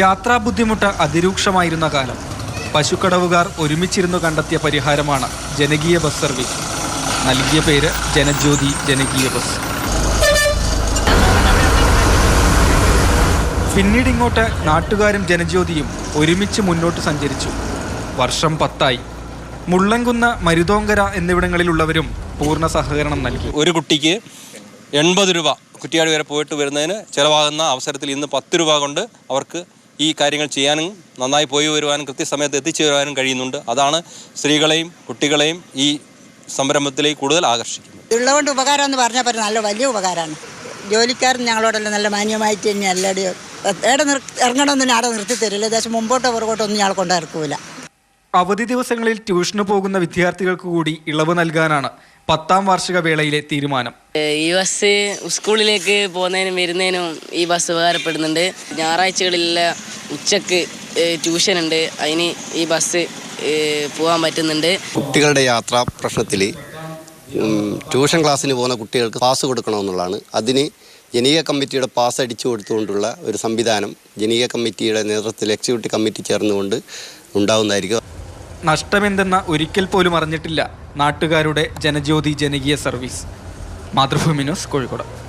യാത്രാ ബുദ്ധിമുട്ട് അതിരൂക്ഷമായിരുന്ന കാലം. പശുക്കടവുകാർ ഒരുമിച്ചിരുന്നു കണ്ടെത്തിയ പരിഹാരമാണ് ജനകീയ ബസ് സർവീസ്. നൽകിയ പേര് ജനജ്യോതി ജനകീയ ബസ്. പിന്നീട് ഇങ്ങോട്ട് നാട്ടുകാരും ജനജ്യോതിയും ഒരുമിച്ച് മുന്നോട്ട് സഞ്ചരിച്ചു. വർഷം പത്തായി. മുള്ളംകുന്ന് മരുതോങ്കര എന്നിവിടങ്ങളിലുള്ളവരും പൂർണ സഹകരണം നൽകി. ഒരു കുട്ടിക്ക് എൺപത് രൂപ കുറ്റിയാടി വരെ പോയിട്ട് വരുന്നതിന് ചിലവാകുന്ന അവസരത്തിൽ ഇന്ന് പത്ത് രൂപ കൊണ്ട് അവർക്ക് ഈ കാര്യങ്ങൾ ചെയ്യാനും നന്നായി പോയി വരുവാനും കൃത്യസമയത്ത് എത്തിച്ചേരുവാനും കഴിയുന്നുണ്ട്. അതാണ് സ്ത്രീകളെയും കുട്ടികളെയും ഈ സംരംഭത്തിലേക്ക് കൂടുതൽ ആകർഷിക്കുന്നത്. ഉള്ളതുകൊണ്ട് ഉപകാരം എന്ന് പറഞ്ഞാൽ പറ്റും നല്ല വലിയ ഉപകാരമാണ്. ജോലിക്കാരൻ ഞങ്ങളോടെല്ലാം നല്ല മാന്യമായിട്ട് തന്നെ എല്ലാവരും എവിടെ നിർ ഇറങ്ങണമെന്ന് ആടെ നിർത്തി തരില്ല ഏകദേശം മുമ്പോട്ടോ പുറകോട്ടോ ഒന്നും ഞങ്ങൾ കൊണ്ടിറക്കൂല അവധി ദിവസങ്ങളിൽ ട്യൂഷന് പോകുന്ന വിദ്യാർത്ഥികൾക്ക് കൂടി ഇളവ് നൽകാനാണ് പത്താം വാർഷിക വേളയിലെ തീരുമാനം ഈ ബസ് സ്കൂളിലേക്ക് പോകുന്നതിനും വരുന്നതിനും ഈ ബസ് ഉപകാരപ്പെടുന്നുണ്ട്. ഞായറാഴ്ചകളിലെ ഉച്ചയ്ക്ക് ട്യൂഷൻ ഉണ്ട് അതിന് ഈ ബസ് പോകാൻ പറ്റുന്നുണ്ട്. കുട്ടികളുടെ യാത്രാ പ്രശ്നത്തിൽ ട്യൂഷൻ ക്ലാസ്സിന് പോകുന്ന കുട്ടികൾക്ക് പാസ് കൊടുക്കണമെന്നുള്ളതാണ്. അതിന് ജനീയ കമ്മിറ്റിയുടെ പാസ് അടിച്ചു കൊടുത്തുകൊണ്ടുള്ള ഒരു സംവിധാനം ജനീയ കമ്മിറ്റിയുടെ നേതൃത്വത്തിൽ എക്സിക്യൂട്ടീവ് കമ്മിറ്റി ചേർന്നുകൊണ്ട് ഉണ്ടാവുന്നതായിരിക്കും. നഷ്ടമെന്തെന്ന ഒരിക്കൽ പോലും അറിഞ്ഞിട്ടില്ല നാട്ടുകാരുടെ ജനജ്യോതി ജനകീയ സർവീസ്. മാതൃഭൂമി ന്യൂസ് കോഴിക്കോട്.